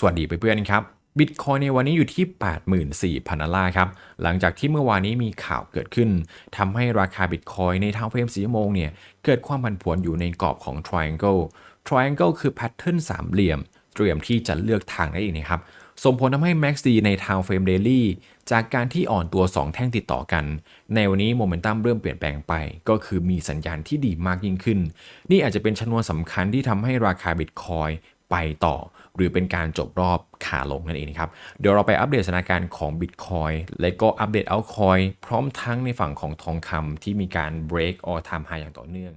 สวัสดีเพื่อนๆครับบิตคอยในวันนี้อยู่ที่ 84,000ดอลลาร์ครับ หลังจากที่เมื่อวานนี้มีข่าวเกิดขึ้นทำให้ราคาบิตคอยในทางเฟรมสีชั่วโมงเนี่ย เกิดความผันผวนอยู่ในกรอบของ triangle triangle คือแพทเทิร์นสามเหลี่ยม เตรียมที่จะเลือกทางได้อีกนะครับ ส่งผลทำให้ MACD ในทางเฟรมเดลี่จากการที่อ่อนตัว 2 แท่งติดต่อกัน ในวันนี้โมเมนตัมเริ่มเปลี่ยนแปลงไป ก็คือมีสัญญาณที่ดีมากยิ่งขึ้น นี่อาจจะเป็นชนวนสำคัญที่ทำให้ราคาบิตคอย ไปต่อ หรือเป็นการจบรอบขาลงนั่นเองนะครับเดี๋ยวเราไปอัปเดตสถานการณ์ของ Bitcoin และก็อัปเดตเอาคอยพร้อมทั้งในฝั่งของทองคำที่มีการ break all time high อย่างต่อเนื่อง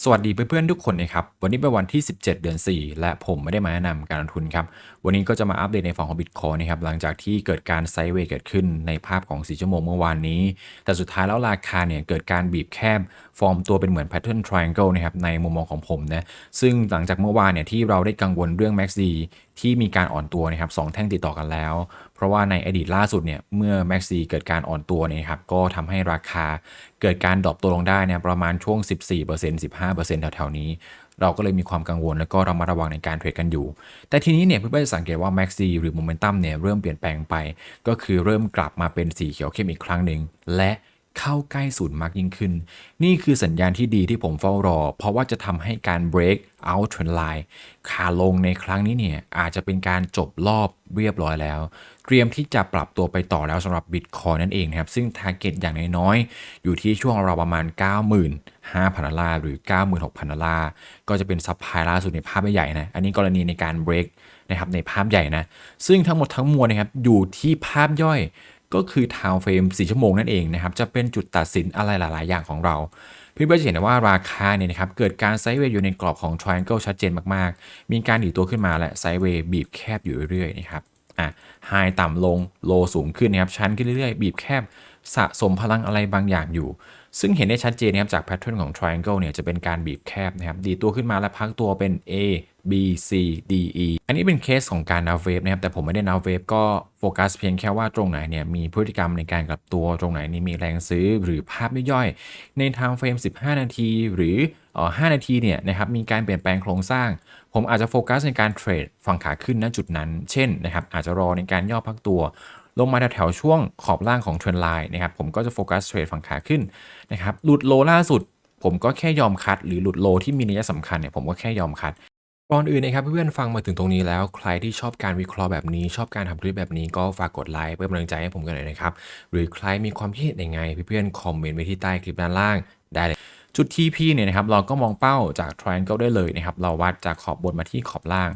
สวัสดีเพื่อนๆทุกคนนะครับ วันนี้เป็นวันที่ 17 เดือน 4 และผมไม่ได้มาแนะนำการลงทุนครับ วันนี้ก็จะมาอัปเดตในฝั่งของ Bitcoin นะครับ หลังจากที่เกิดการไซด์เวย์เกิดขึ้นในภาพของ 4 ชั่วโมงเมื่อวานนี้ แต่สุดท้ายแล้วราคาเนี่ยเกิดการบีบแคบ ฟอร์มตัวเป็นเหมือน Pattern Triangle นะครับ ในมุมมองของผมนะ ซึ่งหลังจากเมื่อวานเนี่ยที่เราได้กังวลเรื่อง MACD ที่มีการอ่อนตัวนะครับสองแท่งติดต่อกันแล้วเพราะว่าในอดีตล่าสุดเนี่ยเมื่อ MACD เกิดการอ่อนตัวเนี่ยครับก็ทำให้ราคาเกิดการดรอปตัวลงได้เนี่ยประมาณช่วง 14% 15%แถวๆนี้ เราก็เลยมีความกังวลแล้วก็เรามาระวังในการเทรดกันอยู่ แต่ทีนี้เนี่ยเพื่อนๆจะสังเกตว่า MACD หรือ Momentum เนี่ยเริ่มเปลี่ยนแปลงไป ก็คือเริ่มกลับมาเป็นสีเขียวเข้มอีกครั้งหนึ่งและ เข้าใกล้ศูนย์มากยิ่งขึ้น นี่คือสัญญาณที่ดีที่ผมเฝ้ารอ เพราะว่าจะทำให้การ break out trend line ขาลงในครั้งนี้เนี่ยอาจจะเป็นการจบรอบเรียบร้อยแล้ว เตรียมที่จะปรับตัวไปต่อแล้วสำหรับ Bitcoin นั่นเองนะครับ ซึ่ง target อย่างน้อยๆ อยู่ที่ช่วงเราประมาณ 95,000ดอลลาร์หรือ 96,000ดอลลาร์ก็จะเป็นซับไพล่าสุดในภาพใหญ่นะ อันนี้กรณีในการ break นะครับในภาพใหญ่นะ ซึ่งทั้งหมดทั้งมวลนะครับอยู่ที่ภาพย่อย ก็คือทาวเฟรม4ชั่วโมงนั่นเองนะครับจะเป็นจุดตัดสินอะไรหลาย ๆ อย่างของเราเพื่อนๆจะเห็นว่าราคาเนี่ยนะครับเกิดการไซด์เวย์อยู่ในกรอบของ triangle ชัดเจนมาก ๆ มีการดีตัวขึ้นมาและไซด์เวย์บีบแคบอยู่เรื่อย ๆ นะครับอะไฮต่ำลงโลสูงขึ้นนะครับชั้นขึ้นเรื่อย ๆ บีบแคบสะสมพลังอะไรบางอย่างอยู่ ซึ่งเห็นได้ชัดเจนนะครับจากแพทเทิร์นของ triangle เนี่ยจะเป็นการบีบแคบนะครับดีตัวขึ้นมาและพักตัวเป็น A B C D E อันนี้เป็นเคสของการนาเวฟนะครับแต่ผมไม่ได้นาเวฟก็โฟกัสเพียงแค่ว่าตรงไหนเนี่ยมีพฤติกรรมในการกลับตัวตรงไหนนี่มีแรงซื้อหรือภาพย่อยๆ ในทางเฟรม 15 นาทีหรืออ่อ5นาทีเนี่ยนะครับมีการเปลี่ยนแปลงโครงสร้าง ผมอาจจะโฟกัสในการเทรดฝั่งขาขึ้นณจุดนั้น เช่นนะครับอาจจะรอในการย่อพักตัว ลงมาแถวๆช่วงขอบล่างของเทรนไลน์นะครับผมก็จะโฟกัสเทรดฝั่งขาขึ้นนะครับหลุดโลล่าสุด ผมก็แค่ยอมคัด หรือหลุดโลที่มีนัยสำคัญเนี่ยผมก็แค่ยอมคัดก่อนอื่นนะครับเพื่อนๆฟังมาถึงตรงนี้แล้วใครที่ชอบการวิเคราะห์แบบนี้ ชอบการทำคลิปแบบนี้ก็ฝากกดไลค์เพื่อเป็นกำลังใจให้ผมกันหน่อยนะครับหรือใครมีความคิดเห็นยังไงเพื่อนๆคอมเมนต์ไว้ที่ใต้คลิปด้านล่างได้เลยจุด TP เนี่ยนะครับเราก็มองเป้าจาก triangle ได้เลยนะครับเราวัดจากขอบบนมาที่ขอบล่าง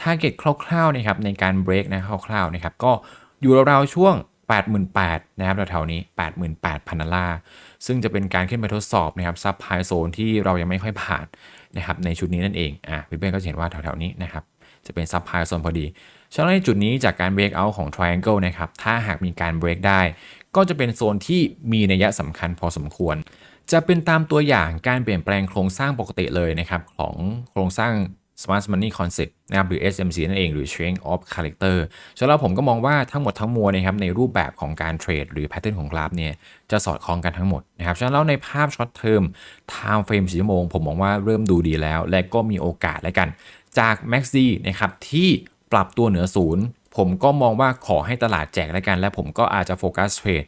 target คร่าวๆนะครับในการ break นะคร่าวๆนะครับก็ อยู่ราวๆช่วง 88,000นะครับแถวๆนี้ 88,000ดอลลาร์ซึ่งจะเป็นการขึ้นไปทดสอบนะครับซับไพโซนที่เรายังไม่ค่อยผ่านนะครับในชุดนี้นั่นเองอะเพื่อนๆก็จะเห็นว่าแถวๆนี้นะครับจะเป็นซับไพโซนพอดีฉะนั้นในจุดนี้จากการ break out ของ triangle นะครับถ้าหากมีการ break ได้ ก็จะเป็นโซนที่มีนัยสำคัญพอสมควรจะเป็นตามตัวอย่างการเปลี่ยนแปลงโครงสร้างปกติเลยนะครับของโครงสร้าง Smart Money Concept นะครับหรือ SMC นั่นเองหรือ Strength of Character สำหรับผมก็มองว่าทั้งหมดทั้งมวลนะครับในรูปแบบของการเทรดหรือ Pattern ของกราฟเนี่ยจะสอดคล้องกันทั้งหมดนะครับฉะนั้นแล้วในภาพช็อตเทอม Time Frame สีชั่วโมง ผมมองว่าเริ่มดูดีแล้ว และก็มีโอกาสแล้วกัน จาก MaxD นะครับที่ปรับตัวเหนือศูนย์ ผมก็มองว่าขอให้ตลาดแจกแล้วกัน และผมก็อาจจะโฟกัสเทรด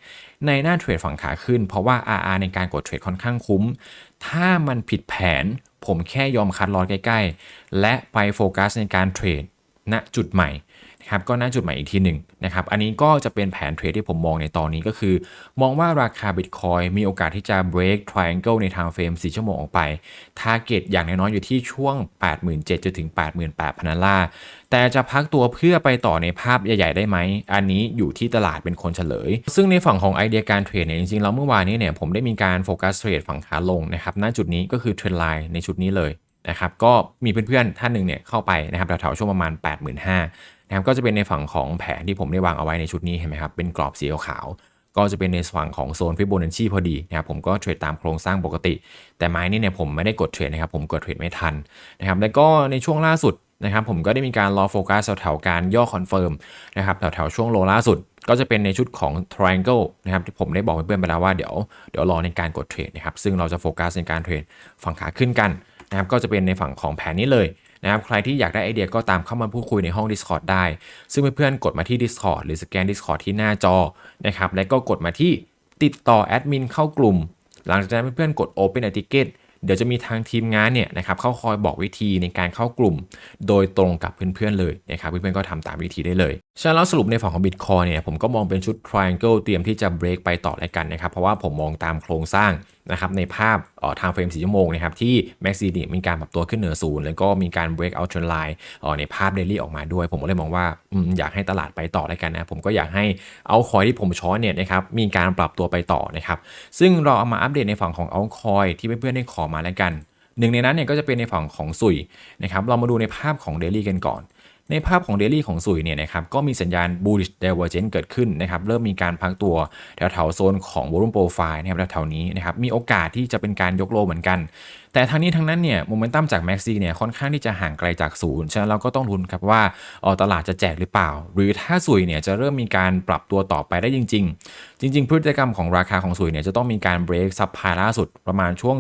ในหน้าเทรดฝั่งขาขึ้น เพราะว่า RR ในการกดเทรดค่อนข้างคุ้ม ถ้ามันผิดแผน ผมแค่ยอมคัดลอตใกล้ ๆ และไปโฟกัสในการเทรดณจุดใหม่ นะครับก็ณจุดใหม่อีกทีหนึ่งนะครับอันนี้ก็จะเป็นแผนเทรดที่ผมมองในตอนนี้ก็คือ มองว่าราคา Bitcoin มีโอกาสที่จะ break triangle ในทางเฟรม 4 ชั่วโมงออกไป target อย่างน้อยๆอยู่ที่ช่วง 87,000จนถึง 88,000ดอลลาร์แต่จะพักตัวเพื่อไปต่อในภาพใหญ่ ๆ ได้ไหม อันนี้อยู่ที่ตลาดเป็นคนเฉลย ซึ่งในฝั่งของไอเดียการเทรดเนี่ยจริงๆแล้วเมื่อวานนี้เนี่ยผมได้มีการโฟกัสเทรดฝั่งขาลงนะครับณจุดนี้ก็คือเทรนไลน์ในชุดนี้เลยนะครับก็มีเพื่อนๆท่านหนึ่งเนี่ยเข้าไปนะครับแถวๆช่วงประมาณ 85,000 นะครับก็จะเป็นในฝั่งของแผนที่ผมได้วางเอาไว้ในชุดนี้เห็นไหมครับเป็นกรอบสีขาวก็จะเป็นในฝั่งของโซนฟิโบนัชชีพอดีนะครับผมก็เทรดตามโครงสร้างปกติ แต่ไม้นี่เนี่ยผมไม่ได้กดเทรดนะครับผมกดเทรดไม่ทันนะครับแล้วก็ในช่วงล่าสุดนะครับผมก็ได้มีการรอโฟกัสแถวๆการย่อคอนเฟิร์มนะครับแถวๆช่วงโลล่าสุด ก็จะเป็นในชุดของ triangle นะครับที่ผมได้บอกเพื่อนๆไปแล้วว่าเดี๋ยวเดี๋ยวรอในการกดเทรดนะครับซึ่งเราจะโฟกัสในการเทรดฝั่งขาขึ้นกันนะครับก็จะเป็นในฝั่งของแผนนี้เลย นะครับใครที่อยากได้ไอเดียก็ตามเข้ามาพูดคุยในห้อง Discord ได้ ซึ่งเพื่อนๆกดมาที่ Discord หรือสแกน Discord ที่หน้าจอนะครับแล้วก็กดมาที่ติดต่อแอดมินเข้ากลุ่ม หลังจากนั้นเพื่อนๆกด Open a Ticket เดี๋ยวจะมีทางทีมงานเนี่ยนะครับเข้าคอยบอกวิธีในการเข้ากลุ่ม โดยตรงกับเพื่อนๆเลยนะครับเพื่อนๆก็ทำตามวิธีได้เลยฉะนั้นแล้วสรุปในฝั่งของ Bitcoin เนี่ยผมก็มองเป็นชุด Triangle เตรียมที่จะ break ไปต่อแล้วกันนะครับเพราะว่าผมมองตามโครงสร้าง นะครับในภาพออทางเฟรม4ชั่วโมงนะครับที่ MACD เนี่ยมีการปรับตัวขึ้นเหนือศูนย์แล้วก็มีการ break out trend line ในภาพ daily ออกมาด้วย ผมก็เลยมองว่าออยากให้ตลาดไปต่อแล้วกันนะ ผมก็อยากให้เอาคอยที่ผมช้อนเนี่ยนะครับมีการปรับตัวไปต่อนะครับซึ่งเราเอามาอัปเดตในฝั่งของเอาคอยที่เพื่อนๆได้ขอมาแล้วกันหนึ่งในนั้นเนี่ยก็จะเป็นในฝั่งของสุยนะครับ เรามาดูในภาพของ Daily กันก่อน ในภาพของเดลี่ของสุยเนี่ยนะครับก็มีสัญญาณ bullish divergence เกิดขึ้นนะครับเริ่มมีการพักตัวแถวๆโซนของ volume profile นะครับแถวๆนี้นะครับมีโอกาสที่จะเป็นการยกโลเหมือนกัน แต่ทั้งนี้ทั้งนั้นเนี่ยโมเมนตัมจาก Maxi เนี่ยค่อนข้างที่จะห่างไกลจากศูนย์ฉะนั้นเราก็ต้องลุ้นครับว่าออตลาดจะแจกหรือเปล่า หรือถ้าสุยเนี่ยจะเริ่มมีการปรับตัวต่อไปได้จริง ๆ จริง ๆ พฤติกรรมของราคาของสุยเนี่ยจะต้องมีการเบรกซับพายล่าสุดประมาณช่วง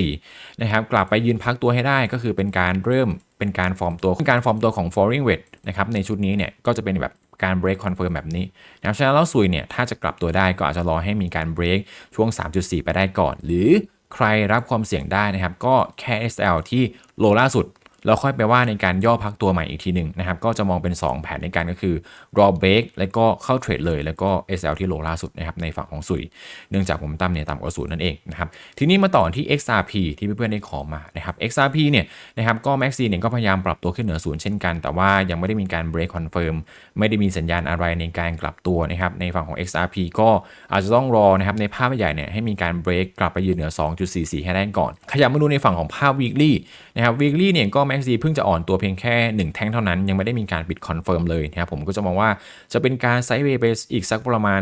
3.4 นะครับกลับไปยืนพักตัวให้ได้ก็คือเป็นการเริ่มเป็นการฟอร์มตัวการฟอร์มตัวของ falling wedge นะครับในชุดนี้เนี่ยก็จะเป็นแบบการ break confirm แบบนี้นะครับฉะนั้นแล้วซุยเนี่ย ถ้าจะกลับตัวได้ก็อาจจะรอให้มีการ break ช่วง 3.4 ไปได้ก่อน หรือ ใครรับความเสี่ยงได้นะครับ ก็แค่ SL ที่โลล่าสุด เราค่อยไปว่าในการย่อพักตัวใหม่อีกทีหนึ่งนะครับ ก็จะมองเป็น 2 แผนในการก็คือ raw break แล้วก็เข้าเทรดเลย แล้วก็ SL ที่โลล่าสุดนะครับในฝั่งของสุย เนื่องจากผมตั้มเนี่ยต่ำกว่าศูนย์นั่นเองนะครับ ทีนี้มาต่อที่ XRP ที่เพื่อนๆได้ขอมานะครับ XRP เนี่ยนะครับก็ Maxi เนี่ยก็พยายามปรับตัวขึ้นเหนือศูนย์เช่นกัน แต่ว่ายังไม่ได้มีการ break confirm ไม่ได้มีสัญญาณอะไรในการกลับตัวนะครับในฝั่งของ XRP ก็อาจจะต้องรอนะครับในภาพใหญ่เนี่ยให้มีการ break กลับไปยืนเหนือ 2.44ให้ได้ก่อน ขยับมาดูในฝั่งของภาพ weekly นะครับ weekly เนี่ยก็ Maxi เพิ่งจะอ่อนตัวเพียงแค่ 1 แท่งเท่านั้น ยังไม่ได้มีการปิดคอนเฟิร์มเลยนะครับผมก็จะมองว่าจะเป็นการไซด์เวย์ไปอีกสักประมาณ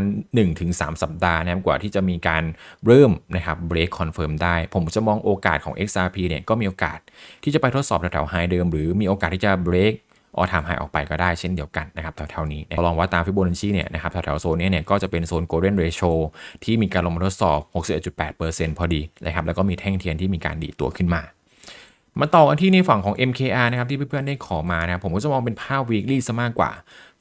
1-3 สัปดาห์นะครับกว่าที่จะมีการเริ่มนะครับเบรกคอนเฟิร์มได้ ผมจะมองโอกาสของ XRP เนี่ยก็มีโอกาสที่จะไปทดสอบแถวๆไฮเดิม หรือมีโอกาสที่จะเบรกออทามไฮออกไปก็ได้เช่นเดียวกันนะครับแถวๆนี้ลองว่าตามฟิโบนัชชีเนี่ยนะครับแถวๆโซนนี้เนี่ยก็จะเป็นโซน golden ratio ที่มีการลงมาทดสอบ 61.8%พอดีนะครับแล้วก็มีแท่งเทียนที่มีการดีดตัวขึ้นมา มาต่อกันที่ในฝั่งของ MKR นะครับที่เพื่อนๆได้ขอมานะครับผมก็จะมองเป็นภาพ weekly ซะมากกว่า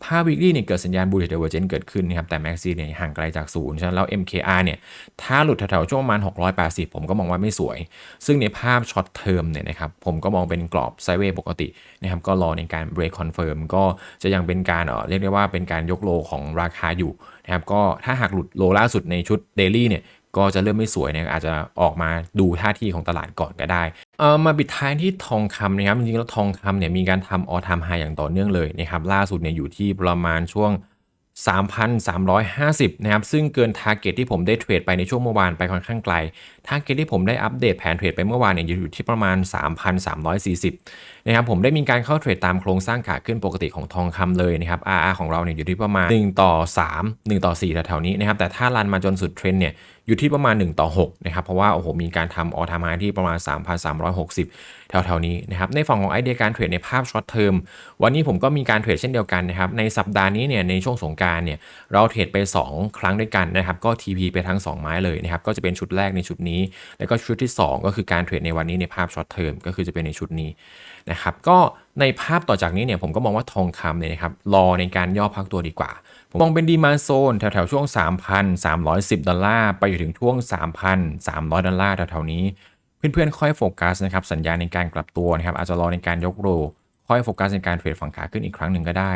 ภาพ weekly เนี่ยเกิดสัญญาณ bullish divergence เกิดขึ้นนะครับแต่ MACD เนี่ยห่างไกลจากศูนย์ฉะนั้นแล้ว MKR เนี่ยถ้าหลุดแถวๆช่วงประมาณ 680 ผมก็มองว่าไม่สวย ซึ่งในภาพช็อตเทอมเนี่ยนะครับผมก็มองเป็นกรอบไซด์เวย์ปกตินะครับก็รอในการ break confirm ก็จะยังเป็นการเออเรียกได้ว่าเป็นการยกโลของราคาอยู่นะครับก็ถ้าหากหลุดโลล่าสุดในชุด daily เนี่ยก็จะเริ่มไม่สวยนะอาจจะออกมาดูท่าทีของตลาดก่อนก็ได้ เออมาปิดท้ายที่ทองคำนะครับจริงๆแล้วทองคำเนี่ยมีการทำออทามไฮอย่างต่อเนื่องเลยนะครับล่าสุดเนี่ยอยู่ที่ประมาณช่วง 3,350 นะครับ ซึ่งเกินทาร์เก็ตที่ผมได้เทรดไปในช่วงเมื่อวานไปค่อนข้างไกล ทาร์เก็ตที่ผมได้อัปเดตแผนเทรดไปเมื่อวานเนี่ยอยู่ที่ประมาณ 3,340 นะครับ ผมได้มีการเข้าเทรดตามโครงสร้างขาขึ้นปกติของทองคำเลยนะครับ RR ของเราเนี่ยอยู่ที่ประมาณ 1 ต่อ 3 1 ต่อ4แถวๆนี้นะครับ แต่ถ้ารันมาจนสุดเทรนเนี่ยอยู่ที่ประมาณ 1 ต่อ6นะครับเพราะว่าโอ้โหมีการทำออทามไฮที่ประมาณ 3,360 แถวๆนี้นะครับในฝั่งของไอเดียการเทรดในภาพช็อตเทอมวันนี้ผมก็มีการเทรดเช่นเดียวกันนะครับในสัปดาห์นี้เนี่ยในช่วงสงการเนี่ยเราเทรดไป 2 ครั้งด้วยกันนะครับก็ TP ไปทั้ง 2 ไม้เลยนะครับก็จะเป็นชุดแรกในชุดนี้ แล้วก็ชุดที่ 2 ก็คือการเทรดในวันนี้ในภาพช็อตเทอมก็คือจะเป็นในชุดนี้นะครับก็ในภาพต่อจากนี้เนี่ยผมก็มองว่าทองคำเนี่ยนะครับรอในการย่อพักตัวดีกว่า ผมมองเป็นดีมาโซนแถวๆช่วง 3,310 ดอลลาร์ ไปอยู่ถึงช่วง 3,300 ดอลลาร์แถวๆนี้ เพื่อนๆ ค่อยโฟกัสนะครับสัญญาณในการกลับตัวนะครับอาจจะรอในการยกโรค่อยโฟกัสในการเทรดฝั่งขาขึ้นอีกครั้งหนึ่งก็ได้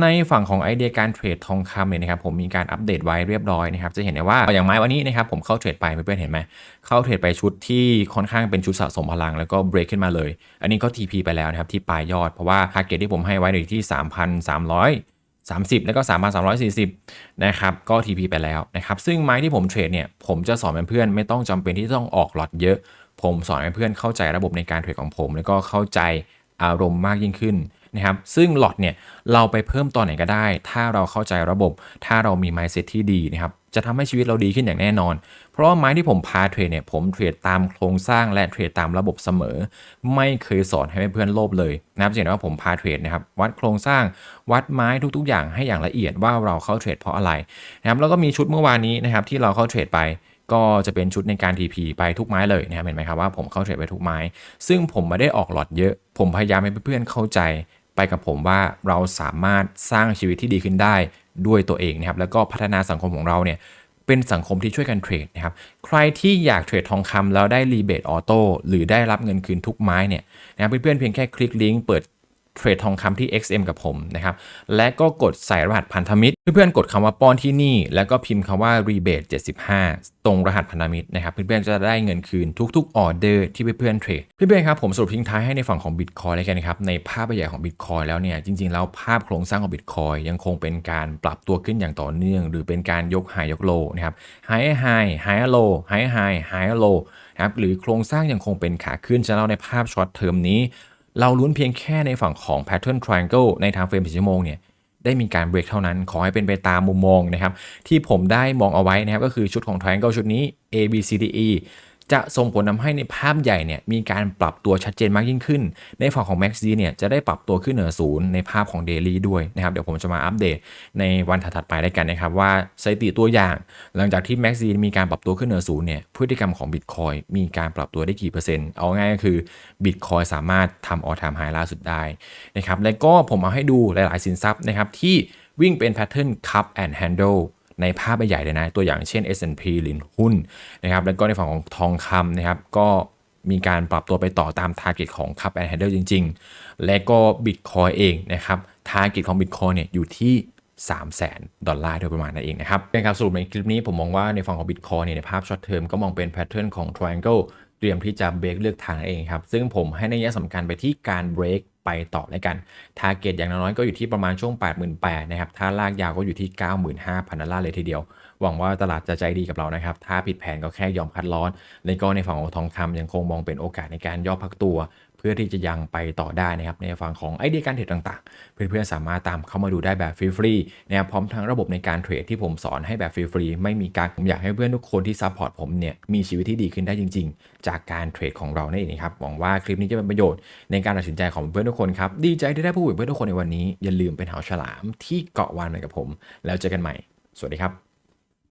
ในฝั่งของไอเดียการเทรดทองคำเนี่ยนะครับผมมีการอัปเดตไว้เรียบร้อยนะครับจะเห็นได้ว่าอย่างไม้วันนี้นะครับผมเข้าเทรดไปเพื่อนๆเห็นไหมเข้าเทรดไปชุดที่ค่อนข้างเป็นชุดสะสมพลังแล้วก็เบรกขึ้นมาเลย อันนี้ก็ TP ไปแล้วนะครับที่ปลายยอดเพราะว่าทาร์เก็ตที่ผมให้ไว้อยู่ที่ 3,300 30 แล้วก็ 3,340 นะครับ ก็ TP ไปแล้วนะครับ ซึ่งไม้ที่ผมเทรดเนี่ย ผมจะสอนเพื่อนๆไม่ต้องจำเป็นที่ต้องออกหลอดเยอะ ผมสอนเพื่อนเข้าใจระบบในการเทรดของผม แล้วก็เข้าใจอารมณ์มากยิ่งขึ้นนะครับ ซึ่งหลอดเนี่ยเราไปเพิ่มตอนไหนก็ได้ ถ้าเราเข้าใจระบบ ถ้าเรามี mindset ที่ดีนะครับ จะทำให้ชีวิตเราดีขึ้นอย่างแน่นอน เพราะว่าไม้ที่ผมพาเทรดเนี่ยผมเทรดตามโครงสร้างและเทรดตามระบบเสมอ ไม่เคยสอนให้เพื่อนๆโลภเลยนะครับจะเห็นว่าผมพาเทรดนะครับวัดโครงสร้างวัดไม้ทุกๆ อย่างให้อย่างละเอียดว่าเราเข้าเทรดเพราะอะไรนะครับแล้วก็มีชุดเมื่อวานนี้นะครับที่เราเข้าเทรดไปก็จะเป็นชุดในการ TP ไปทุกไม้เลยนะครับเห็นไหมครับว่าผมเข้าเทรดไปทุกไม้ ซึ่งผมไม่ได้ออกหลอดเยอะ ผมพยายามให้เพื่อนๆเข้าใจไปกับผมว่าเราสามารถสร้างชีวิตที่ดีขึ้นได้ด้วยตัวเองนะครับแล้วก็พัฒนาสังคมของเราเนี่ย เป็นสังคมที่ช่วยกันเทรดนะครับ ใครที่อยากเทรดทองคำแล้วได้รีเบทออโต้หรือได้รับเงินคืนทุกไม้เนี่ยนะครับเพื่อนๆเพียงแค่คลิกลิงก์เปิด เทรดทองคำที่ XM กับผมนะครับ และก็กดใส่รหัสพันธมิตร เพื่อนๆ กดคำว่าป้อนที่นี่ แล้วก็พิมพ์คำว่า rebate 75 ตรงรหัสพันธมิตรนะครับ เพื่อนๆ จะได้เงินคืนทุกๆ ออเดอร์ที่เพื่อนๆ เทรด เพื่อนๆ ครับ ผมสรุปทิ้งท้ายให้ในฝั่งของ Bitcoin เลยกันนะครับ ในภาพใหญ่ของ Bitcoin แล้วเนี่ย จริงๆ แล้วภาพโครงสร้างของ Bitcoin ยังคงเป็นการปรับตัวขึ้นอย่างต่อเนื่อง หรือเป็นการยกหายยกโลนะครับ high high high low high high high low นะครับ หรือโครงสร้างยังคงเป็นขาขึ้นจะเล่าในภาพช็อตเทอมนี้ เราลุ้นเพียงแค่ในฝั่งของ pattern triangle ในทางเฟรม4ชั่วโมงเนี่ยได้มีการเบรกเท่านั้น ขอให้เป็นไปตามมุมมองนะครับ ที่ผมได้มองเอาไว้นะครับ ก็คือชุดของ triangle ชุดนี้ A B C D E จะส่งผลทำให้ในภาพใหญ่เนี่ยมีการปรับตัวชัดเจนมากยิ่งขึ้น ในฝั่งของ MACD เนี่ยจะได้ปรับตัวขึ้นเหนือศูนย์ในภาพของ Daily ด้วยนะครับเดี๋ยวผมจะมาอัปเดตในวันถัดๆไปได้กันนะครับว่าสถิติตัวอย่าง หลังจากที่ MACD มีการปรับตัวขึ้นเหนือศูนย์เนี่ยพฤติกรรมของ Bitcoin มีการปรับตัวได้กี่เปอร์เซ็นต์เอาง่ายก็คือ Bitcoin สามารถทำ all time high ล่าสุดได้นะครับและก็ผมเอาให้ดูหลาย ๆ สินทรัพย์นะครับที่วิ่งเป็น pattern cup and handle ในภาพใหญ่เลยนะ ตัวอย่างเช่น S&P หรือหุ้นนะครับแล้วก็ในฝั่งของทองคำนะครับก็มีการปรับตัวไปต่อตาม target ของ cup and handle จริง ๆ และก็ Bitcoin เองนะครับ target ของ Bitcoin เนี่ยอยู่ที่ 3 0 0แสนดอลลาร์โดยประมาณนั่นเองนะครับเป็นการสรุปในคลิปนี้ผมมองว่าในฝั่งของ Bitcoin เนี่ยในภาพช็อตเทอมก็มองเป็น pattern ของ triangle เตรียมที่จะเบรกเลือกทางนั่นเองครับ ซึ่งผมให้ในยะสำคัญไปที่การเบรก ไปต่อแล้วกัน ทาร์เก็ตอย่างน้อยๆก็อยู่ที่ประมาณช่วง 88,000นะครับ ถ้าลากยาวก็อยู่ที่ 95,000ดอลลาร์เลยทีเดียว หวังว่าตลาดจะใจดีกับเรานะครับ ถ้าผิดแผนก็แค่ยอมคัดร้อนแล้วก็ในฝั่งของทองคำยังคงมองเป็นโอกาสในการย่อพักตัว พื่อที่จะยังไปต่อได้นะครับในฝั่งของไอเดียการเทรดต่างๆ เพื่อนๆสามารถตามเข้ามาดูได้แบบฟรีๆนะครับพร้อมทั้งระบบในการเทรดที่ผมสอนให้แบบฟรีๆไม่มีการผมอยากให้เพื่อนทุกคนที่ซัพพอร์ตผมเนี่ยมีชีวิตที่ดีขึ้นได้จริง ๆ จากการเทรดของเรานั่นเองครับหวังว่าคลิปนี้จะเป็นประโยชน์ในการตัดสินใจของเพื่อนทุกคนครับดีใจที่ได้พูดกับเพื่อนทุกคนในวันนี้อย่าลืมเป็นหาฉลามที่เกาะวานเหมือนกับผม แล้วเจอกันใหม่ สวัสดีครับ